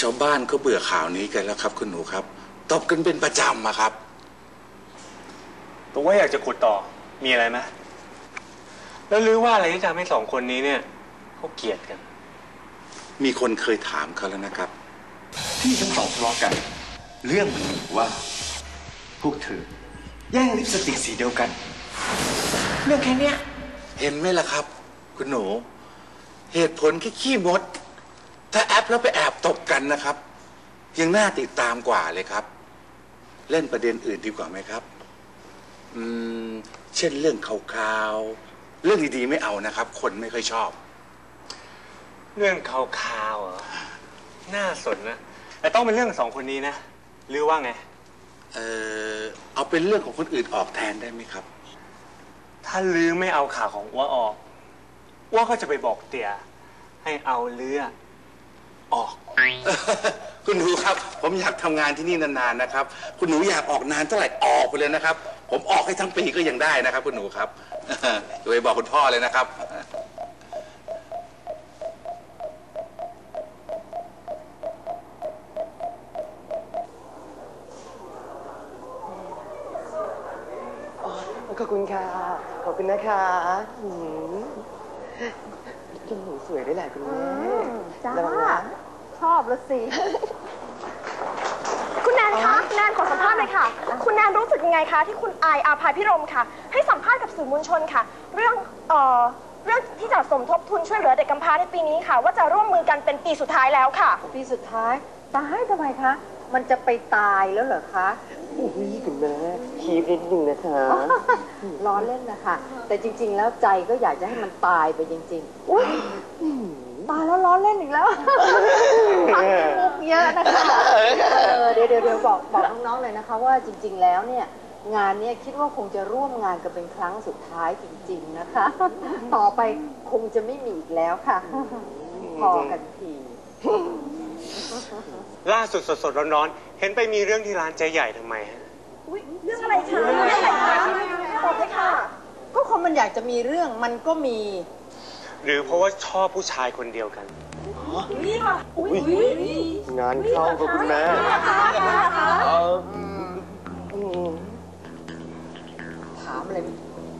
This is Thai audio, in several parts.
ชาวบ้านก็เบื่อข่าวนี้กันแล้วครับ คุณหนูครับ ตบกันเป็นประจำอะครับ ผมว่าอยากจะขุดต่อ มีอะไรไหมแล้วรู้ว่าอะไรที่ทำให้สองคนนี้เนี่ยเขาเกลียดกัน มีคนเคยถามเขาแล้วนะครับ ที่ทั้งสองทะเลาะกัน เรื่องมันมีอยู่ว่า พวกเธอ แย่งลิปสติกสีเดียวกัน เรื่องแค่เนี้ย เห็นไหมล่ะครับ คุณหนู เหตุผลแค่ขี้มด ถ้าแอปแล้วไปแอบตบกันนะครับ ยังน่าติดตามกว่าเลยครับ เล่นประเด็นอื่นดีกว่าไหมครับอืมเช่นเรื่องข่าวๆเรื่องดีๆไม่เอานะครับ คนไม่ค่อยชอบ เรื่องข่าวๆเหรอน่าสนนะ แต่ต้องเป็นเรื่องสองคนนี้นะ หรือว่าไง เออเอาเป็นเรื่องของคนอื่นออกแทนได้ไหมครับ ถ้าลือไม่เอาข่าวของอ้วออกอ้วก็จะไปบอกเตี่ยให้เอาเลือ ออก คุณหนูครับ ผมอยากทำงานที่นี่นานๆนะครับ คุณหนูอยากออกนานเท่าไหร่ออกไปเลยนะครับ ผมออกให้ทั้งปีก็ยังได้นะครับ คุณหนูครับอย่าไปบอกคุณพ่อเลยนะครับ ขอบคุณค่ะ ขอบคุณนะคะอืม จมูกสวยด้วยแหละคุณแม่จ้าระวังนะชอบแล้วสิ คุณแนนคะ แนนขอสัมภาษณ์เลยค่ะ คุณแนนรู้สึกยังไงคะ ที่คุณอายอาภายพิรมค่ะ ให้สัมภาษณ์กับสื่อมวลชนค่ะ เรื่องเอ่อเรื่องที่จะสมทบทุนช่วยเหลือเด็กกำพร้าในปีนี้ค่ะ ว่าจะร่วมมือกันเป็นปีสุดท้ายแล้วค่ะ ปีสุดท้ายตายทำไมคะ มันจะไปตายแล้วเหรอคะ อุ้ยคุณแม่ คีบนิดนึงนะคะ ล้อเล่นนะคะ แต่จริง ๆ แล้วใจก็อยากจะให้มันตายไปจริงๆอุ้ยตายแล้วล้อเล่นอีกแล้วฟังมุกเยอะนะคะเออเดี๋ยวเดี๋ยวเดี๋ยวบอกบอกน้องๆเลยนะคะ ว่าจริง ๆ แล้วเนี่ยงานเนี้คิดว่าคงจะร่วมงานกันเป็นครั้งสุดท้ายจริง ๆ นะคะ ต่อไปคงจะไม่มีอีกแล้วค่ะ พอกันทีล่าสุดสดๆร้อนๆเห็นไปมีเรื่องที่ร้านเจ๊ใหญ่ทำไมฮะเรื่ องอะไรคะเรื่องอะไรคะบอกเลยค่ะ ก็คนมันอยากจะมีเรื่องมันก็มี หรือเพราะว่าชอบผู้ชายคนเดียวกันงานเข้ากับคุณแม่เอออืมถามอะไร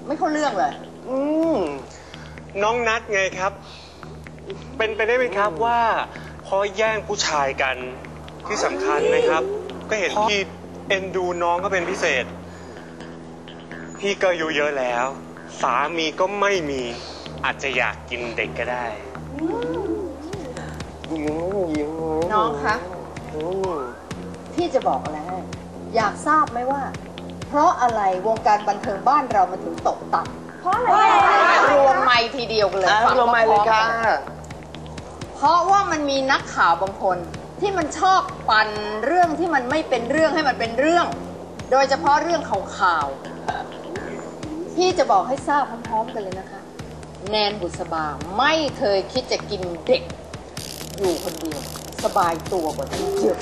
ไม่เข้าเรื่องเลย อืมน้องนัดไงครับ เป็นไปได้ไหมครับว่าพอแย่งผู้ชายกันที่สำคัญนะครับ ก็เห็นพี่เอ็นดูน้องก็เป็นพิเศษ พี่ก็อายุเยอะแล้ว สามีก็ไม่มีอาจจะอยากกินเด็กก็ได้ยิ้มยิ้มน้องคะอืมพี่จะบอกอะไรให้อยากทราบไหมว่า เพราะอะไรวงการบันเทิงบ้านเรามันถึงตกต่ำเพราะอะไรรวมไม่ทีเดียวกันเลยอะฟังลงมาเลยค่ะ เพราะว่ามันมีนักข่าวบางคนที่มันชอบปั่นเรื่องที่มันไม่เป็นเรื่องให้มันเป็นเรื่อง โดยเฉพาะเรื่องข่าวๆ พี่จะบอกให้ทราบพร้อมๆกันเลยนะคะ แนนบุษบาไม่เคยคิดจะกินเด็ก อยู่คนเดียว สบายตัวกว่าที่เยอะ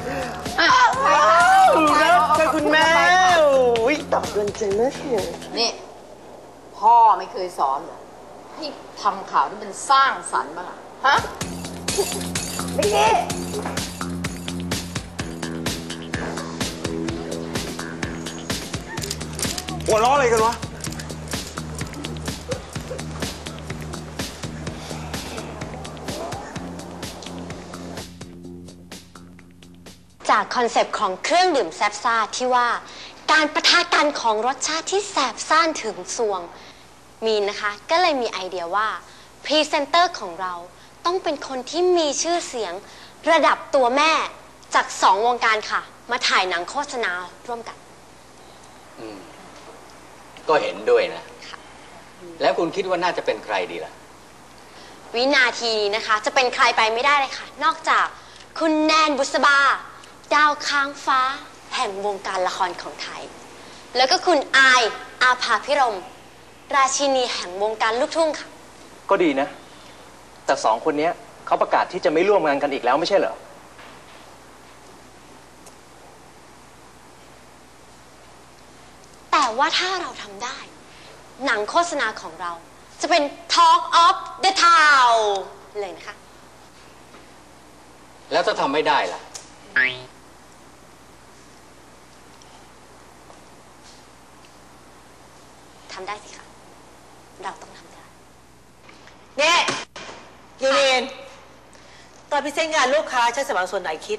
อะใครคะแล้วค่ะคุณแม่อุ้ยตอบกันใจมากเลยนี่พ่อไม่เคยสอนเหรอให้ทำข่าวที่มันสร้างสรรค์บ้างอะฮะไม่ใช่หัวล้ออะไรกันวะ จากคอนเซปต์ของเครื่องดื่มแซบซ่าที่ว่าการประทะกันของรสชาติที่แสบซ่านถึงสวง มีนนะคะก็เลยมีไอเดียว่าพรีเซนเตอร์ของเราต้องเป็นคนที่มีชื่อเสียงระดับตัวแม่จากสองวงการค่ะ มาถ่ายหนังโฆษณาร่วมกัน ก็เห็นด้วยนะ แล้วคุณคิดว่าน่าจะเป็นใครดีล่ะ วินาทีนี้นะคะ จะเป็นใครไปไม่ได้เลยค่ะ นอกจากคุณแนนบุษบา ดาวค้างฟ้า แห่งวงการละครของไทย แล้วก็คุณอายอาภาพิรม ราชินีแห่งวงการลูกทุ่งค่ะ ก็ดีนะ แต่สองคนเนี้ยเขาประกาศที่จะไม่ร่วมงานกันอีกแล้วไม่ใช่เหรอ แต่ว่าถ้าเราทำได้ หนังโฆษณาของเราจะเป็น Talk of the Town เลยนะคะ แล้วถ้าทำไม่ได้ล่ะ ทำได้สิคะเราต้องทำได้เนี่ยยูเรียนตอนพิเศษงานลูกค้าใช้สมองส่วนไหนคิด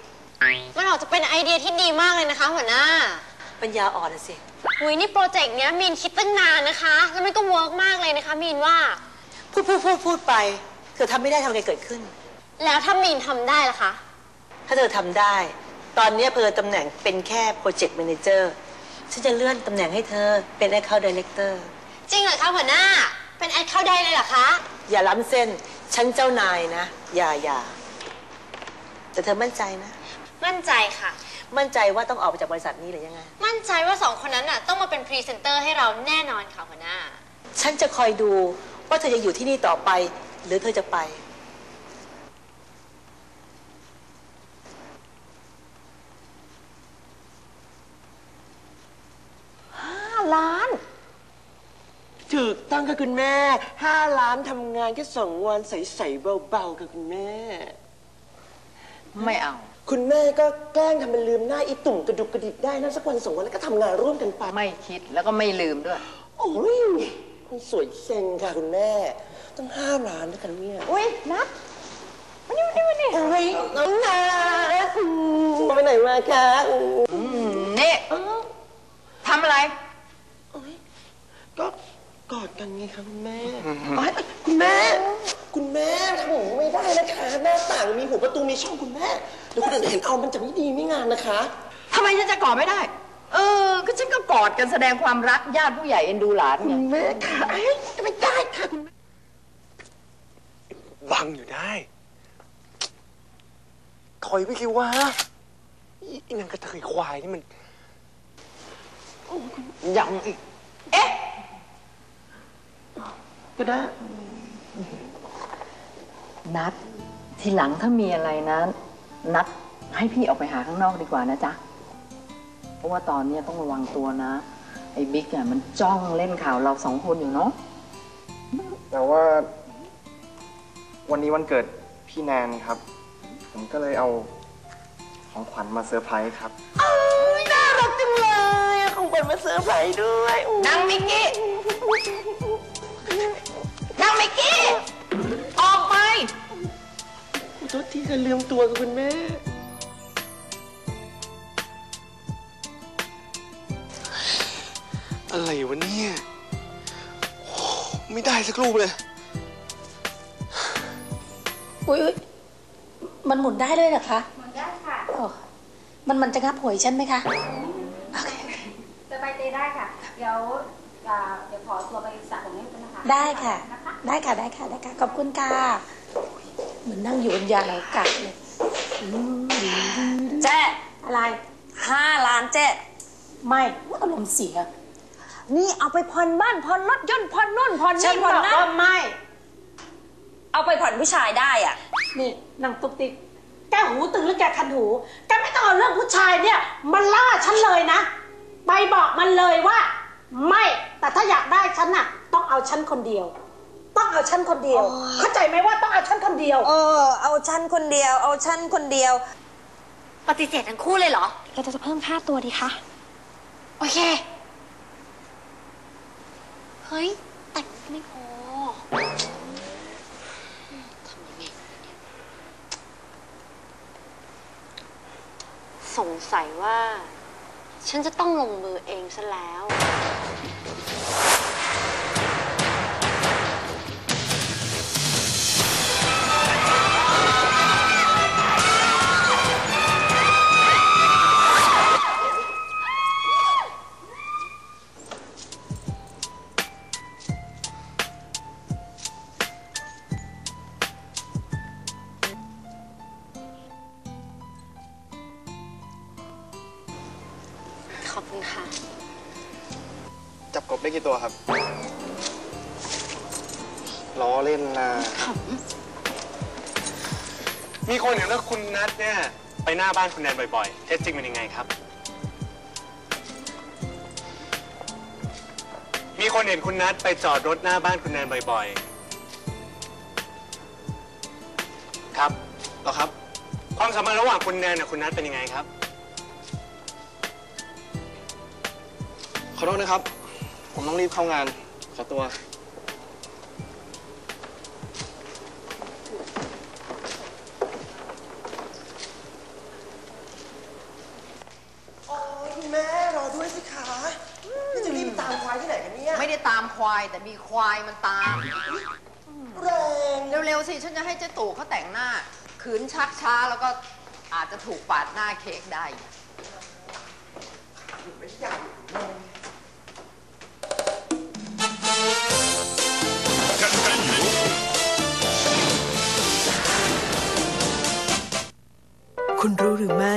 มันออกจะเป็นไอเดียที่ดีมากเลยนะคะ หัวหน้า ปัญญาอ่อนนะสิหุยนี่โปรเจกต์เนี้ยมีนคิดตั้งนานนะคะ แล้วมันก็เวิร์กมากเลยนะคะมีนว่า พูดพูดพูดพูดไปเธอทำไม่ได้ทำไงเกิดขึ้น แล้วถ้ามีนทำได้ล่ะคะ ถ้าเธอทำได้ ตอนเนี้ยเพอตำแหน่งเป็นแค่โปรเจกต์แมเนเจอร์ ฉันจะเลื่อนตำแหน่งให้เธอเป็น Account Director จริงเหรอคะหัวหน้า เป็นแอดเข้าได้เลยเหรอคะ อย่าล้ำเส้น ฉันเจ้านายนะ อย่าอย่าแต่เธอมั่นใจนะ มั่นใจค่ะ มั่นใจว่าต้องออกไปจากบริษัทนี้หรือยังไง มั่นใจว่าสองคนนั้นน่ะต้องมาเป็นพรีเซนเตอร์ให้เราแน่นอนค่ะหัวหน้า ฉันจะคอยดูว่าเธอจะอยู่ที่นี่ต่อไป หรือเธอจะไป ห้าล้าน ถูก ต้องค่ะคุณแม่ห้าล้านทำงานแค่สองวันใสๆเบาๆค่ะคุณแม่ ไม่เอา คุณแม่ก็แกล้งทำเป็นลืมหน้าอีตุ่มกระดุกกระดิกได้นะสักวันสองวันแล้วก็ทำงานร่วมกันไปไม่คิดแล้วก็ไม่ลืมด้วย โอ้ยมันสวยเซ็งค่ะคุณแม่ตั้งห้าล้านด้วยกันเนี่ยอุ้ยนัดมานี่มานี่มานี่โอ้ยน้องนาอืมไปไหนมาคะอืมนี่เอ้าทำอะไรโอ๊ยก็ กอดกันไงคะคุณแม่เอ้ยคุณแม่ คุณแม่ทำอย่างนี้ไม่ได้นะคะหน้าต่างมีหัวประตูมีช่องคุณแม่เดี๋ยวคนอื่นเห็นเอามันจะไม่ดีไม่งามนะคะ ทำไมฉันจะกอดไม่ได้ เออ ก็ฉันก็กอดกันแสดงความรักญาติผู้ใหญ่เอ็นดูหลานไงคุณแม่ค่ะเอ้ยไม่ได้ค่ะคุณแม่บังอยู่ได้ ถอยไปสิวะอีอีนางกระเทยควายนี่มัน ยังอีก เอ๊ะ ก็ได้ นัดทีหลังถ้ามีอะไรนะ นัดให้พี่ออกไปหาข้างนอกดีกว่านะจ๊ะ เพราะว่าตอนเนี้ยต้องระวังตัวนะ ไอ้บิ๊กอะมันจ้องเล่นข่าวเราสองคนอยู่เนาะแต่ว่า วันนี้วันเกิดพี่แนนครับ ผมก็เลยเอาของขวัญมาเซอร์ไพรส์ครับน่ารักจังเลยอะของขวัญมาเซอร์ไพรส์ด้วยนางมิกกี้ นางมิกกี้ ออกไปขอโทษทีค่ะลืมตัวค่ะคุณแม่ อะไรวะเนี่ยโอ้ไม่ได้สักรูปเลย อุ้ยอุ๊ยมันหมุนได้เลยเหรอคะหมุนได้ค่ะมันมันจะงับหวยฉันไหมคะโอเคสบายใจได้ค่ะ เดี๋ยวอ่าเดี๋ยวขอตัวไปสระผมนิดนึงนะคะ ได้ค่ะ ได้ค่ะได้ค่ะได้ค่ะ ขอบคุณค่ะเหมือนนั่งอยู่บนยานอวกาศเลยเจ๊อะไรห้าล้านเจ๊ไม่อารมณ์เสีย นี่เอาไปผ่อนบ้านผ่อนรถยนต์ผ่อนนู่นผ่อนฉันี่นผ่อนบอกนั่นว่าไม่เอาไปผ่อนผู้ชายได้อะ นี่นางตุ๊กติ๊กแกหูตึงหรือแกคันหูแกไม่ต้องเอาเรื่องผู้ชายเนี่ยมาล่าฉันเลยนะ ไปบอกมันเลยว่า ไม่แต่ถ้าอยากได้ฉันน่ะ ต้องเอาฉันคนเดียว ต้องเอาฉันคนเดียว เข้าใจไหมว่าต้องเอาฉันคนเดียว เออ เอาฉันคนเดียว เอาฉันคนเดียว ปฏิเสธทั้งคู่เลยเหรอเราจะเพิ่มค่าตัวดีคะ โอเค เฮ้ย แต่ไม่พอทำยังไงดีเนี่ยสงสัยว่า ฉันจะต้องลงมือเองซะแล้ว คุณค่ะ จับกบได้กี่ตัวครับ ล้อเล่นนะมีคนเห็นว่าคุณนัทเนี่ย ไปหน้าบ้านคุณแนนบ่อยๆ เท็จจริงเป็นยังไงครับ มีคนเห็นคุณนัทไปจอดรถหน้าบ้านคุณแนนบ่อยๆ ครับ เหรอครับ ความความสัมพันธ์ระหว่างคุณแนนกับคุณนัทเป็นยังไงครับ ขอโทษนะครับ ผมต้องรีบเข้างาน ขอตัวคแม่รอด้วยสิคะจะรีบตามควายที่ไหนเนี่ยไม่ได้ตามควายแต่มีควายมันตาม แรงนเร็วๆสิ ฉันจะให้เจ๊ตู่เขาแต่งหน้า ขืนชักช้าแล้วก็อาจจะถูกปาดหน้าเค้กได้ ไม่อยากอยู่กับแม่ คุณรู้หรือไม่